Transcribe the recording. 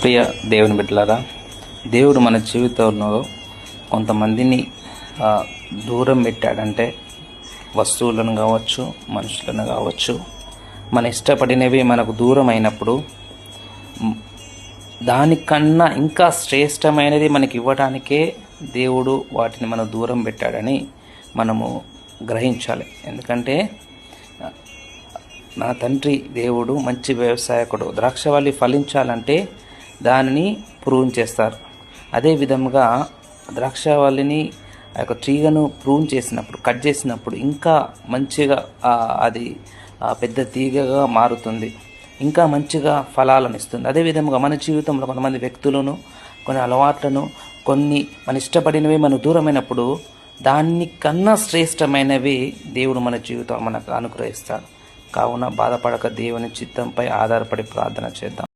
ప్రియ దేవుని బిడ్డలారా దేవుడు మన జీవితంలో కొంతమందిని దూరం పెట్టాడంటే వస్తువులను కావచ్చు మనుషులను కావచ్చు మన ఇష్టపడినవి మనకు దూరం అయినప్పుడు దానికన్నా ఇంకా శ్రేష్టమైనది మనకి ఇవ్వడానికే దేవుడు వాటిని మనం దూరం పెట్టాడని మనము గ్రహించాలి. ఎందుకంటే నా తండ్రి దేవుడు మంచి వ్యవసాయకుడు ద్రాక్షవల్లి ఫలించాలంటే దానిని ప్రూన్ చేస్తారు. అదే విధముగా ద్రాక్షవల్లిని ఆ యొక్క తీగను ప్రూన్ చేసినప్పుడు కట్ చేసినప్పుడు ఇంకా మంచిగా అది పెద్ద తీగగా మారుతుంది. ఇంకా మంచిగా ఫలాలను ఇస్తుంది. అదే విధముగా మన జీవితంలో కొంతమంది వ్యక్తులను కొన్ని అలవాట్లను కొన్ని మన ఇష్టపడినవి మనకు దూరమైనప్పుడు దానికన్నా శ్రేష్టమైనవి దేవుడు మన జీవితం మనకు అనుగ్రహిస్తాడు. కావున బాధపడక దేవుని చిత్తంపై ఆధారపడి ప్రార్థన చేద్దాం.